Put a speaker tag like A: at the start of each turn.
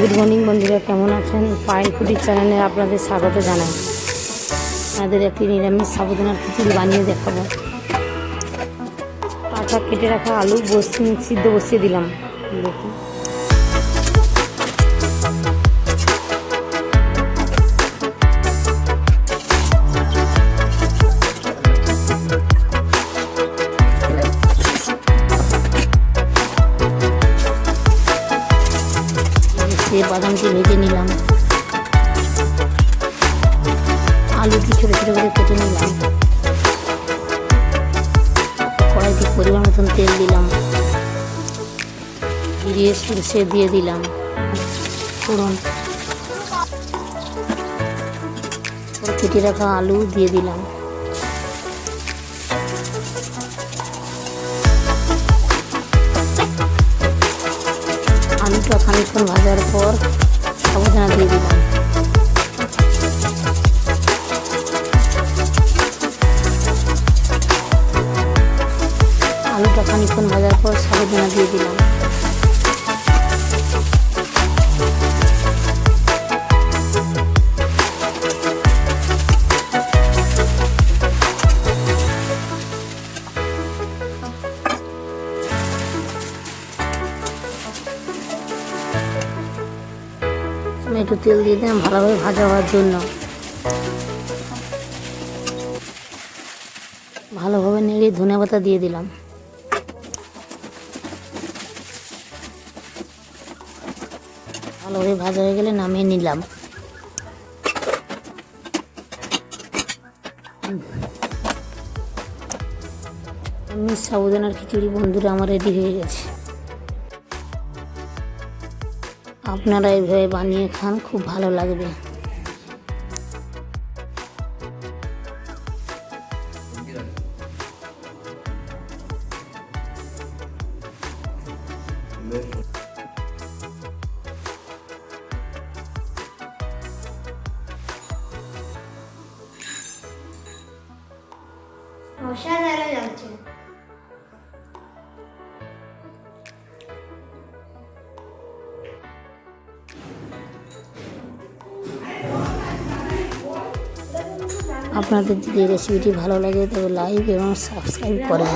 A: Good morning বন্ধুরা, কেমন আছেন? পায়েল ফুটির চ্যানেলে আপনাদের স্বাগত জানাই। আমাদের একটি নিরামিষ সাবধানার খিচুড়ি বানিয়ে দেখাবো। কাঁচা কেটে রাখা আলু বসিয়ে সিদ্ধ বসিয়ে দিলাম। দেখুন। বাদামটি ভেজে নিলাম। আলুটি ছোটো ছোটো করে কেটে নিলাম। কড়াইতে পরিমাণ মতন তেল দিলাম। জিরে সরষে দিয়ে দিলাম। ফোড়ন কেটে রাখা আলু দিয়ে দিলাম। আলুটা খানিক্ষণ ভাজার পর সাবুদানা দিয়ে দিলাম। আলুটা খানিক্ষণ ভাজার পর সাবুদানা দিয়ে দিলাম। আমি একটু তেল দিয়ে দিলাম ভালোভাবে ভাজা হওয়ার জন্য। ভালোভাবে নেড়ে ধনে পাতা দিয়ে দিলাম। ভালোভাবে ভাজা হয়ে গেলে নামিয়ে নিলাম। আমি সাবুদানার খিচুড়ি বন্ধুরা, আমার রেডি হয়ে গেছে। আপনারা এইভাবে বানিয়ে খান খুব ভালো লাগবে।
B: অসাধারণ লাগছে
A: আপনাদের যদি রেসিপিটি ভালো লাগে তবে লাইক এবং সাবস্ক্রাইব করেন